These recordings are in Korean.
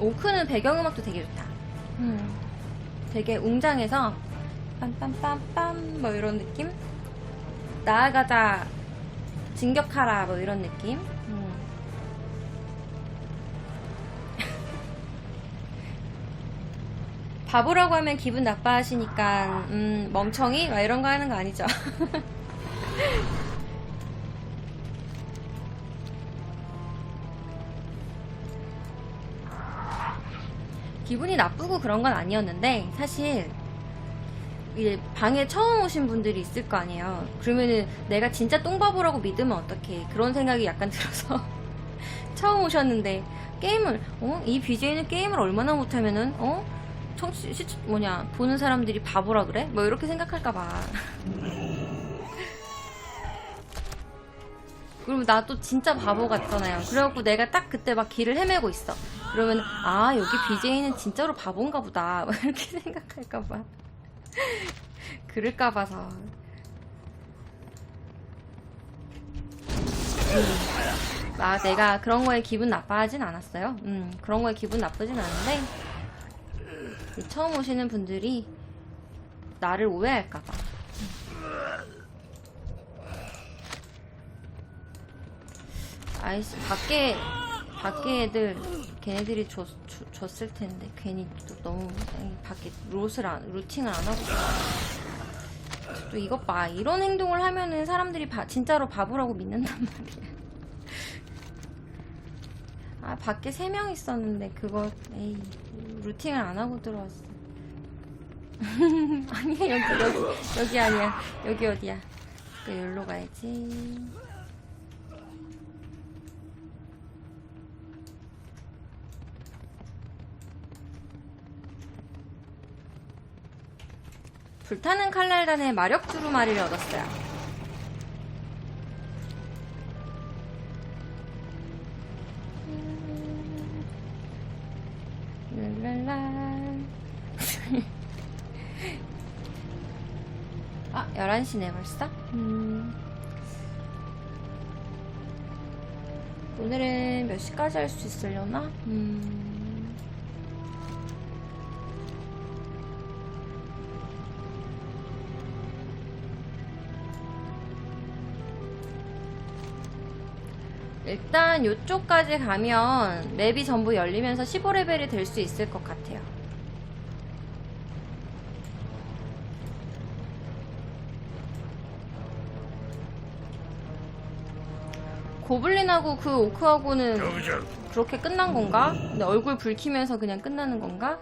오크는 배경음악도 되게 좋다. 음, 되게 웅장해서 빰빰빰빰 뭐 이런 느낌? 나아가자 진격하라 뭐 이런 느낌? 음. 바보라고 하면 기분 나빠하시니까 음, 멍청이? 막 이런 거 하는 거 아니죠? 기분이 나쁘고 그런 건 아니었는데 사실 이제 방에 처음 오신 분들이 있을 거 아니에요. 그러면은 내가 진짜 똥바보라고 믿으면 어떡해. 그런 생각이 약간 들어서 처음 오셨는데 게임을 어? 이 BJ는 게임을 얼마나 못하면은 어? 청취 시 뭐냐 보는 사람들이 바보라 그래? 뭐 이렇게 생각할까 봐. 그리고 나또 진짜 바보 같잖아요. 그래갖고 내가 딱 그때 막 길을 헤매고 있어. 그러면 아 여기 BJ는 진짜로 바본가 보다. 뭐 이렇게 생각할까 봐. 그럴까 봐서. 음. 아, 내가 그런 거에 기분 나빠하진 않았어요. 음, 그런 거에 기분 나쁘진 않은데, 이 처음 오시는 분들이 나를 오해할까봐. 아이씨, 밖에, 밖에 애들, 걔네들이 줬, 줬- 줬을 텐데, 괜히 또 너무, 밖에 롯을 안, 루팅을 안 하고. 또 이것 봐. 이런 행동을 하면은 사람들이 바- 진짜로 바보라고 믿는단 말이야. 아, 밖에 세 명 있었는데, 그거, 에이, 루팅을 안 하고 들어왔어. 아니야, 여기, 여기, 여기 아니야. 여기 어디야. 그, 여기로 가야지. 불타는 칼날단의 마력 주루마리를 얻었어요. 아, 11시네 벌써? 음. 오늘은 몇 시까지 할 수 있으려나? 음. 일단 이쪽까지 가면 맵이 전부 열리면서 15레벨이 될 수 있을 것 같아요. 고블린하고 그 오크하고는 그렇게 끝난 건가? 근데 얼굴 붉히면서 그냥 끝나는 건가?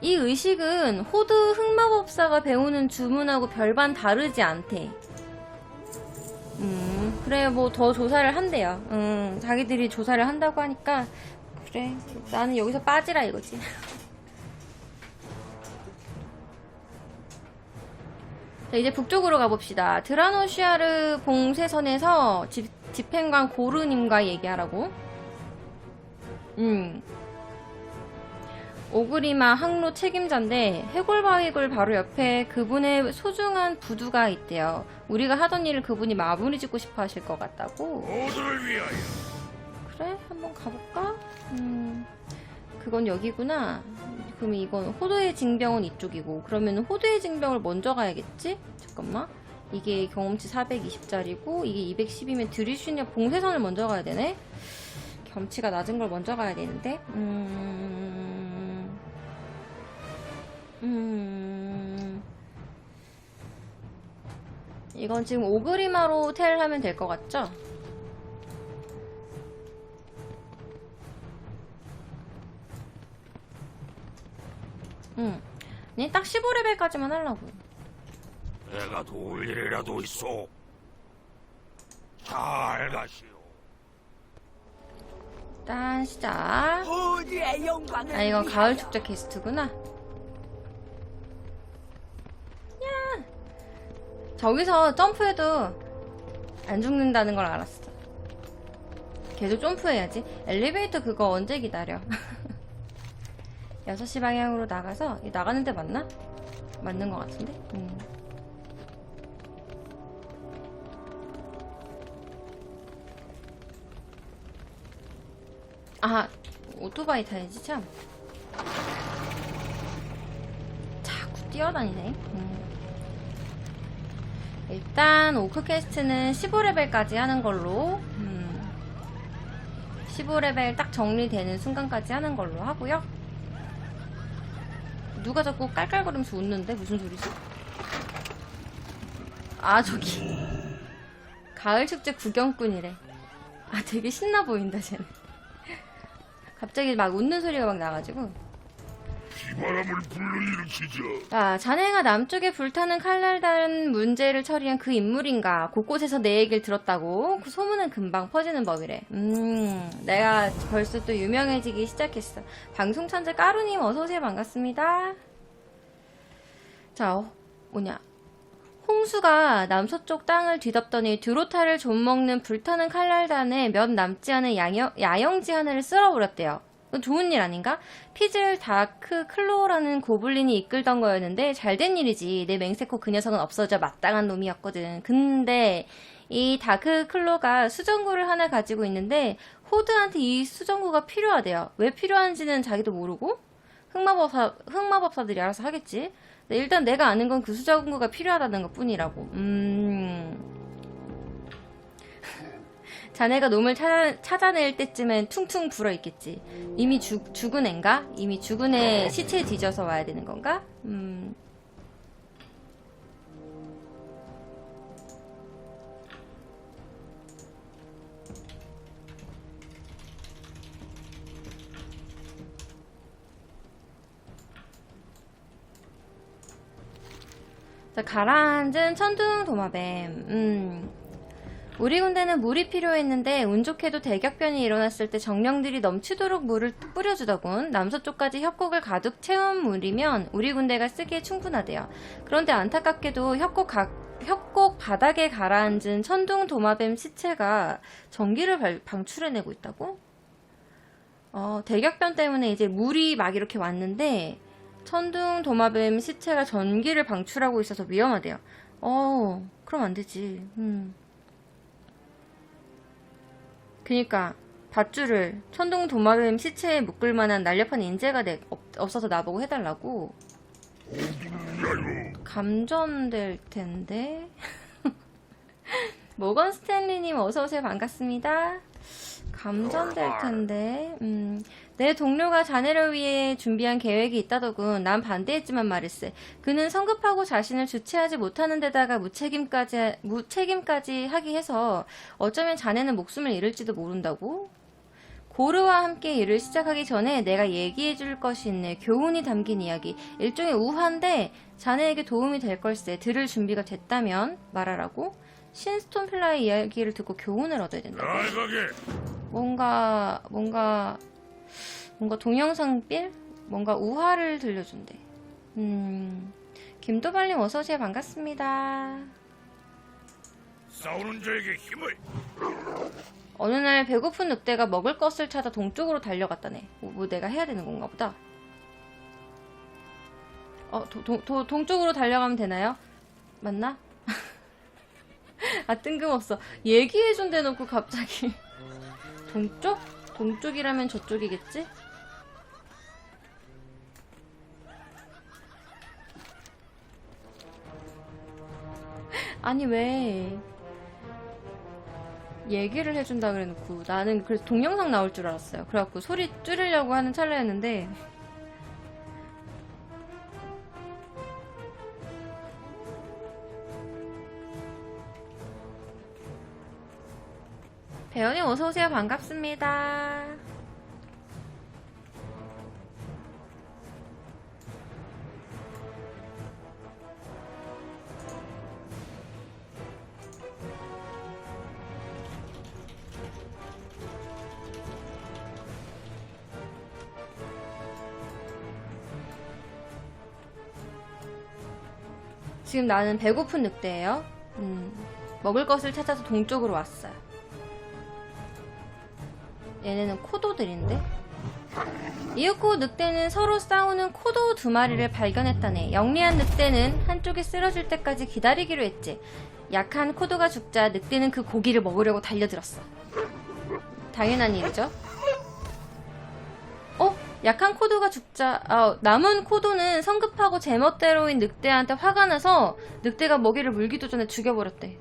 이 의식은 호드 흑마법사가 배우는 주문하고 별반 다르지 않대. 음, 그래, 뭐, 더 조사를 한대요. 음, 자기들이 조사를 한다고 하니까, 그래, 나는 여기서 빠지라 이거지. 자, 이제 북쪽으로 가봅시다. 드라노시아르 봉쇄선에서 집, 집행관 고르님과 얘기하라고. 음. 오그리마 항로 책임자인데 해골바위굴 바로 옆에 그분의 소중한 부두가 있대요. 우리가 하던 일을 그분이 마무리 짓고 싶어 하실 것 같다고. 모두를 위하여 그래, 한번 가볼까? 음, 그건 여기구나. 그럼 이건 호도의 징병은 이쪽이고, 그러면 호도의 징병을 먼저 가야겠지? 잠깐만. 이게 경험치 420짜리고, 이게 210이면 드리슈냐 봉쇄선을 먼저 가야 되네? 경치가 낮은 걸 먼저 가야 되는데? 음, 음, 이건 지금 오그리마로 텔 하면 될 것 같죠? 응. 아니, 딱 15레벨까지만 하려고. 내가 도울 일이라도 있어 잘 가시오 일단 시작. 아, 이건. 가을 축제 퀘스트구나. 저기서 점프해도 안 죽는다는 걸 알았어. 계속 점프해야지. 엘리베이터 그거 언제 기다려? 6시 방향으로 나가서, 이 나가는 데 맞나? 맞는 것 같은데? 음. 아, 오토바이 타야지 참. 자꾸 뛰어다니네. 음. 일단 오크캐스트는 15레벨까지 하는 걸로 음. 15레벨 딱 정리되는 순간까지 하는 걸로 하고요. 누가 자꾸 깔깔거리면서 웃는데 무슨 소리지? 아 저기 가을 축제 구경꾼이래. 아 되게 신나 보인다 쟤는. 갑자기 막 웃는 소리가 막 나가지고. 비바람을 불러일으키자. 자, 자네가 남쪽에 불타는 칼날단 문제를 처리한 그 인물인가? 곳곳에서 내 얘기를 들었다고? 그 소문은 금방 퍼지는 법이래. 음, 내가 벌써 또 유명해지기 시작했어. 방송 천재 까루님 어서오세요. 반갑습니다. 자, 어, 뭐냐. 홍수가 남서쪽 땅을 뒤덮더니 드로타를 좀먹는 불타는 칼날단에 몇 남지 않은 야영, 야영지 하나를 쓸어버렸대요. 좋은 일 아닌가? 피즐 다크 클로우라는 고블린이 이끌던 거였는데 잘된 일이지. 내 맹세코 그 녀석은 없어져 마땅한 놈이었거든. 근데 이 다크 클로가 수정구를 하나 가지고 있는데 호드한테 이 수정구가 필요하대요. 왜 필요한지는 자기도 모르고 흑마법사 흑마법사들이 알아서 하겠지. 근데 일단 내가 아는 건 그 수정구가 필요하다는 것 뿐이라고. 음. 자네가 놈을 찾아, 찾아낼 때쯤엔 퉁퉁 불어 있겠지. 이미 죽, 죽은 앤가? 이미 죽은 애 시체 뒤져서 와야 되는 건가? 음. 자, 가라앉은 천둥 도마뱀. 음. 우리 군대는 물이 필요했는데 운 좋게도 대격변이 일어났을 때 정령들이 넘치도록 물을 뿌려주더군. 남서쪽까지 협곡을 가득 채운 물이면 우리 군대가 쓰기에 충분하대요. 그런데 안타깝게도 협곡 가- 협곡 바닥에 가라앉은 천둥 도마뱀 시체가 전기를 발- 방출해내고 있다고? 어, 대격변 때문에 이제 물이 막 이렇게 왔는데 천둥 도마뱀 시체가 전기를 방출하고 있어서 위험하대요. 어, 그럼 안 되지. 음. 그니까 밧줄을 천둥 도마뱀 시체에 묶을 만한 날렵한 인재가 내- 없, 없어서 나보고 해달라고. 감전될 텐데. 모건 스탠리님 어서오세요. 반갑습니다. 감전될 텐데. 음, 내 동료가 자네를 위해 준비한 계획이 있다더군 난 반대했지만 말일세 그는 성급하고 자신을 주체하지 못하는 데다가 무책임까지 무책임까지 하기 해서 어쩌면 자네는 목숨을 잃을지도 모른다고 고르와 함께 일을 시작하기 전에 내가 얘기해 줄 것이 있네. 교훈이 담긴 이야기. 일종의 우화인데 자네에게 도움이 될 걸세. 들을 준비가 됐다면 말하라고. 신스톤 플라의 이야기를 듣고 교훈을 얻어야 된다. 뭔가 뭔가 뭔가 동영상 빌? 뭔가 우화를 들려준대. 음. 김도발님 어서 오세요. 반갑습니다. 싸우는 자에게 힘을. 어느 날 배고픈 늑대가 먹을 것을 찾아 동쪽으로 달려갔다네. 뭐, 뭐 내가 해야 되는 건가 보다. 어, 도, 도, 도- 동쪽으로 달려가면 되나요? 맞나? 아, 뜬금없어. 얘기해준 대놓고 갑자기. 동쪽? 동쪽이라면 저쪽이겠지? 아니, 왜. 얘기를 해준다 그래놓고 나는 그래서 동영상 나올 줄 알았어요. 그래갖고 소리 줄이려고 하는 찰나였는데 배현님 어서오세요. 반갑습니다. 지금 나는 배고픈 늑대예요. 음, 먹을 것을 찾아서 동쪽으로 왔어요. 얘네는 코도들인데? 이윽고 늑대는 서로 싸우는 코도 두 마리를 발견했다네. 영리한 늑대는 한쪽이 쓰러질 때까지 기다리기로 했지. 약한 코도가 죽자 늑대는 그 고기를 먹으려고 달려들었어. 당연한 일이죠. 약한 코도가 죽자, 아, 남은 코도는 성급하고 제멋대로인 늑대한테 화가 나서 늑대가 먹이를 물기도 전에 죽여버렸대.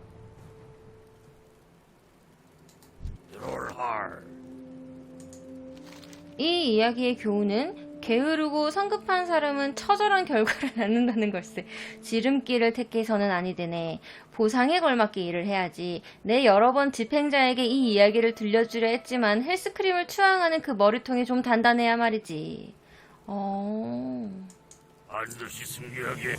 이 이야기의 교훈은 게으르고 성급한 사람은 처절한 결과를 낳는다는 걸세. 지름길을 택해서는 아니 되네. 보상에 걸맞게 일을 해야지. 내 여러 번 집행자에게 이 이야기를 들려주려 했지만 헬스크림을 추앙하는 그 머리통이 좀 단단해야 말이지. 어... 반드시 승리하게.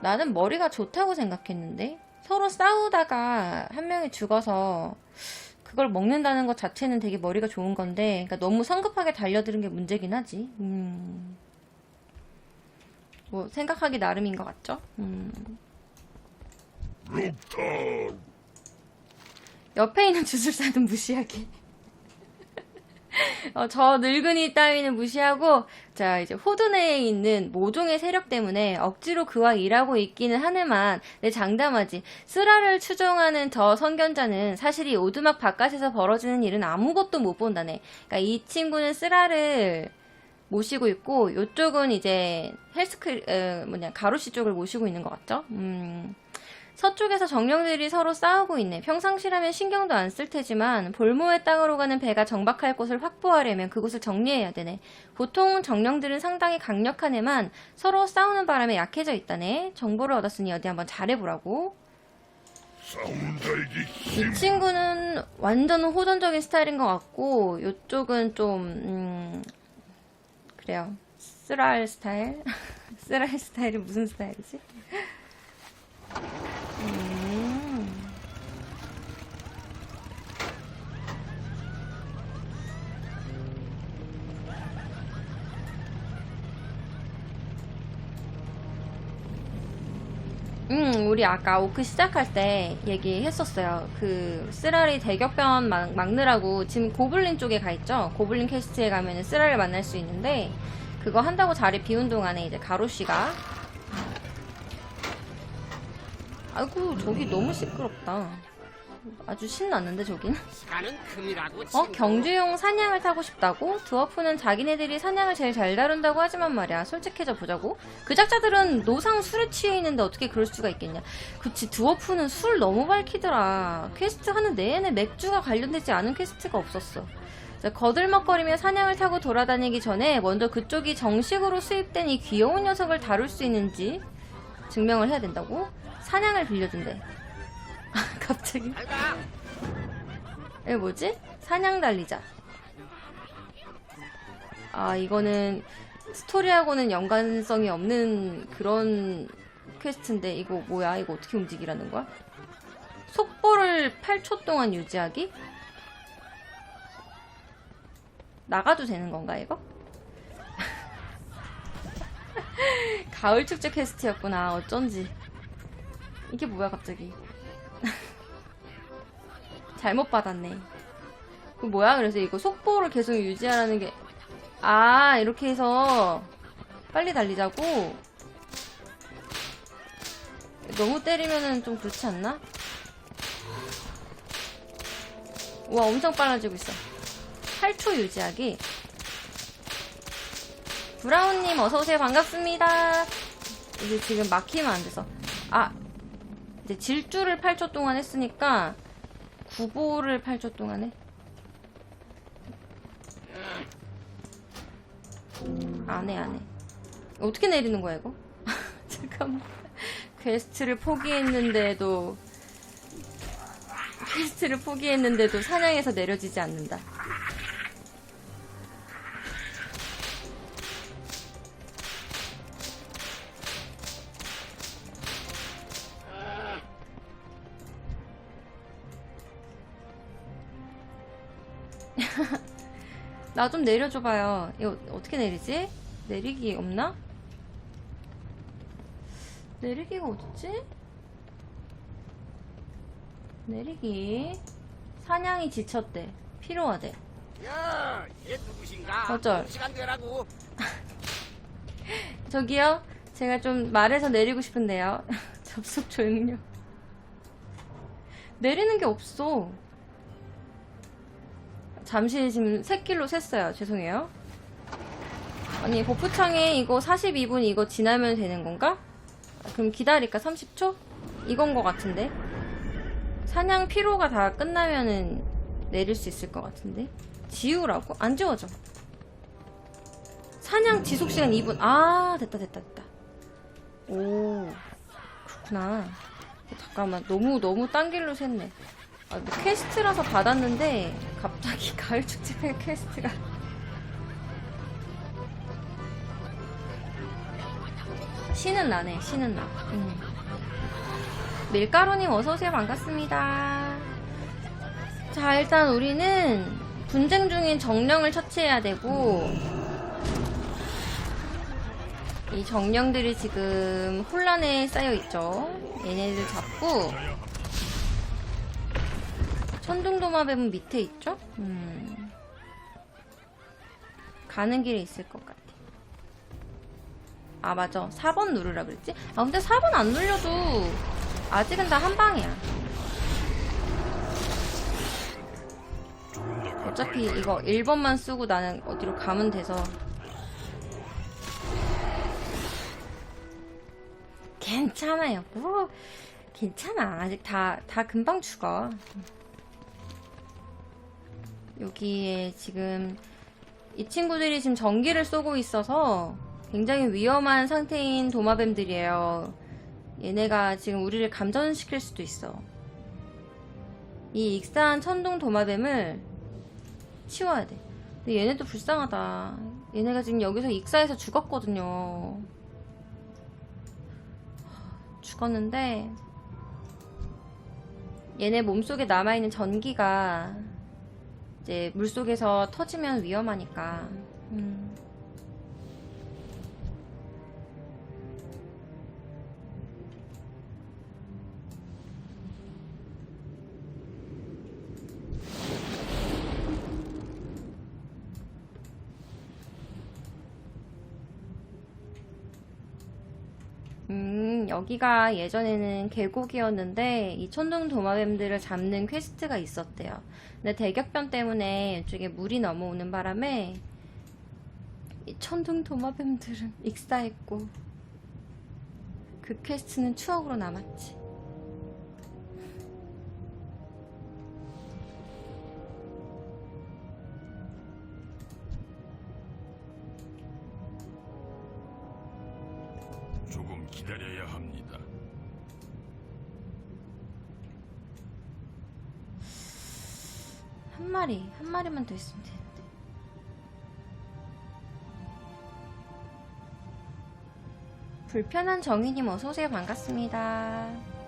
나는 머리가 좋다고 생각했는데 서로 싸우다가 한 명이 죽어서 그걸 먹는다는 것 자체는 되게 머리가 좋은 건데 그러니까 너무 성급하게 달려드는 게 문제긴 하지. 음. 뭐 생각하기 나름인 것 같죠? 음. 옆에 있는 주술사는 무시하기. 어, 저 늙은이 따위는 무시하고, 자, 이제 호두 내에 있는 모종의 세력 때문에 억지로 그와 일하고 있기는 하네만, 내 장담하지. 쓰라를 추종하는 저 선견자는 사실 이 오두막 바깥에서 벌어지는 일은 아무것도 못 본다네. 그러니까 이 친구는 쓰라를 모시고 있고, 요쪽은 이제 헬스크, 에, 뭐냐, 가로시 쪽을 모시고 있는 것 같죠? 음. 서쪽에서 정령들이 서로 싸우고 있네. 평상시라면 신경도 안 쓸 테지만 볼모의 땅으로 가는 배가 정박할 곳을 확보하려면 그곳을 정리해야 되네. 보통 정령들은 상당히 강력한 애만 서로 싸우는 바람에 약해져 있다네. 정보를 얻었으니 어디 한번 잘해보라고. 이 친구는 완전 호전적인 스타일인 것 같고 이쪽은 좀 음, 그래요. 쓰랄 스타일? 쓰랄 스타일이 무슨 스타일이지? 우리 아까 오크 시작할 때 얘기했었어요. 그, 쓰라리 대격변 막, 막느라고 지금 고블린 쪽에 가 있죠? 고블린 캐스트에 가면은 쓰라리를 만날 수 있는데, 그거 한다고 자리 비운 동안에 이제 가로 씨가. 아이고, 저기 너무 시끄럽다. 아주 신났는데, 저긴? 어? 경주용 사냥을 타고 싶다고? 드워프는 자기네들이 사냥을 제일 잘 다룬다고 하지만 말이야. 솔직해져 보자고. 그 작자들은 노상 술에 취해 있는데 어떻게 그럴 수가 있겠냐. 그치, 드워프는 술 너무 밝히더라. 퀘스트 하는 내내 맥주가 관련되지 않은 퀘스트가 없었어. 자, 거들먹거리며 사냥을 타고 돌아다니기 전에 먼저 그쪽이 정식으로 수입된 이 귀여운 녀석을 다룰 수 있는지 증명을 해야 된다고? 사냥을 빌려준대. 갑자기. 알다. 이게 뭐지? 사냥 달리자. 아, 이거는 스토리하고는 연관성이 없는 그런 퀘스트인데, 이거 뭐야? 이거 어떻게 움직이라는 거야? 속보를 8초 동안 유지하기? 나가도 되는 건가, 이거? 가을 축제 퀘스트였구나. 어쩐지. 이게 뭐야, 갑자기. 잘못 받았네. 그 뭐야? 그래서 이거 속보를 계속 유지하라는 게, 아, 이렇게 해서 빨리 달리자고? 너무 때리면은 좀 그렇지 않나? 우와, 엄청 빨라지고 있어. 8초 유지하기. 브라운님, 어서오세요. 반갑습니다. 이제 지금 막히면 안 돼서. 아, 이제 질주를 8초 동안 했으니까, 구보를 8초 동안 해? 안 해, 안 해. 어떻게 내리는 거야, 이거? 잠깐만. 퀘스트를 포기했는데도, 퀘스트를 포기했는데도 사냥에서 내려지지 않는다. 나 좀 내려줘봐요. 이거 어떻게 내리지? 내리기 없나? 내리기가 어딨지? 내리기. 사냥이 지쳤대. 피로하대. 야, 얘 누구신가? 어쩔. 시간 되라고. 저기요. 제가 좀 말해서 내리고 싶은데요. 접속 종료. 내리는 게 없어. 잠시 지금 새길로 샜어요. 죄송해요. 아니, 버프창에 이거 42분 이거 지나면 되는 건가? 아, 그럼 기다릴까? 30초? 이건 거 같은데? 사냥 피로가 다 끝나면은 내릴 수 있을 것 같은데? 지우라고? 안 지워져. 사냥 지속 시간 2분. 아, 됐다, 됐다, 됐다. 오, 그렇구나. 잠깐만, 너무, 너무 딴 길로 샜네. 아, 뭐 퀘스트라서 받았는데, 갑자기 가을 축제의 퀘스트가. 신은 나네, 신은 나. 음. 밀가루님 어서오세요. 반갑습니다. 자, 일단 우리는 분쟁 중인 정령을 처치해야 되고, 이 정령들이 지금 혼란에 쌓여 있죠. 얘네들 잡고, 천둥도마뱀은 밑에 있죠? 음. 가는 길에 있을 것 같아. 아, 맞아. 4번 누르라 그랬지? 아, 근데 4번 안 눌려도 아직은 다 한 방이야. 어차피 이거 1번만 쓰고 나는 어디로 가면 돼서. 괜찮아요. 뭐, 괜찮아. 아직 다, 다 금방 죽어. 여기에 지금 이 친구들이 지금 전기를 쏘고 있어서 굉장히 위험한 상태인 도마뱀들이에요. 얘네가 지금 우리를 감전시킬 수도 있어. 이 익사한 천둥 도마뱀을 치워야 돼. 근데 얘네도 불쌍하다. 얘네가 지금 여기서 익사해서 죽었거든요. 죽었는데 얘네 몸속에 남아있는 전기가 이제 물속에서 터지면 위험하니까. 음. 여기가 예전에는 계곡이었는데 이 천둥 도마뱀들을 잡는 퀘스트가 있었대요. 근데 대격변 때문에 이쪽에 물이 넘어오는 바람에 이 천둥 도마뱀들은 익사했고 그 퀘스트는 추억으로 남았지. 조금 기다려야 합니다. 한 마리, 한 마리만 더 있으면 되는데. 불편한 정희님 어서오세요. 반갑습니다.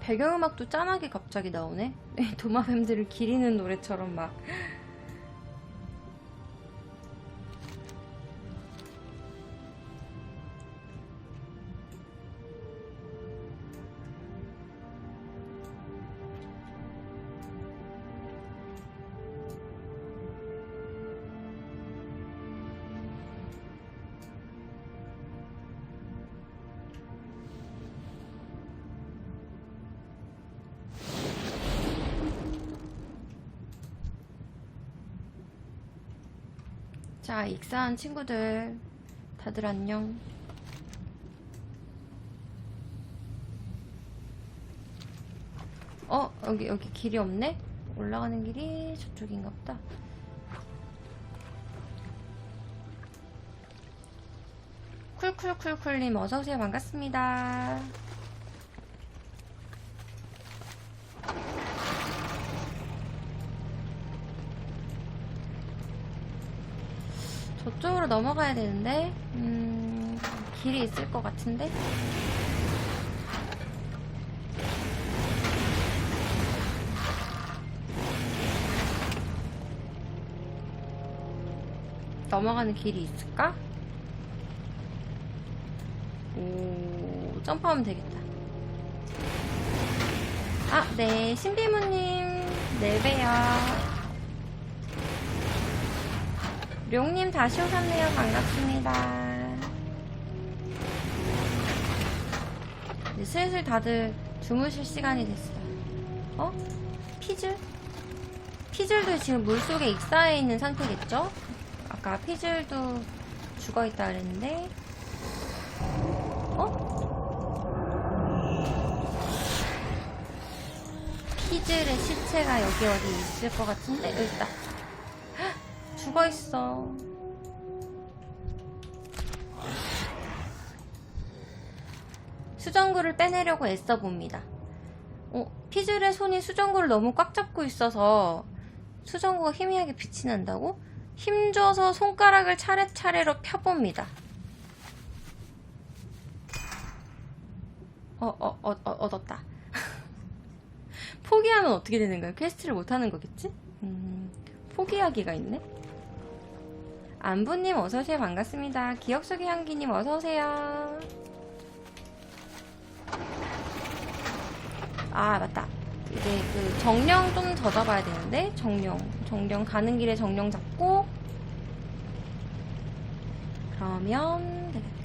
배경음악도 짠하게 갑자기 나오네? 도마뱀들을 기리는 노래처럼 막. 자, 익사한 친구들. 다들 안녕. 어, 여기, 여기 길이 없네? 올라가는 길이 저쪽인가 보다. 쿨쿨쿨쿨님 어서오세요. 반갑습니다. 저쪽으로 넘어가야 되는데, 음, 길이 있을 것 같은데? 넘어가는 길이 있을까? 오, 점프하면 되겠다. 아, 네, 신비무님, 네 봬요. 룡님 다시 오셨네요. 반갑습니다. 이제 슬슬 다들 주무실 시간이 됐어요. 어? 피즐? 피즐도 지금 물속에 익사해 있는 상태겠죠? 아까 피즐도 죽어 있다 그랬는데 어? 피즐의 시체가 여기 어디 있을 것 같은데 여기 있다 헉, 죽어 있어 수정구를 빼내려고 애써 봅니다 어, 피즐의 손이 수정구를 너무 꽉 잡고 있어서 수정구가 희미하게 빛이 난다고? 힘줘서 손가락을 차례차례로 펴봅니다. 어, 어, 어, 어 얻었다. 포기하면 어떻게 되는 거야? 퀘스트를 못하는 거겠지? 음, 포기하기가 있네? 안부님 어서오세요. 반갑습니다. 기억 속의 향기님 어서오세요. 아, 맞다. 이제 그 정령 좀더 잡아야 되는데 정령 정령 가는 길에 정령 잡고 그러면 되겠다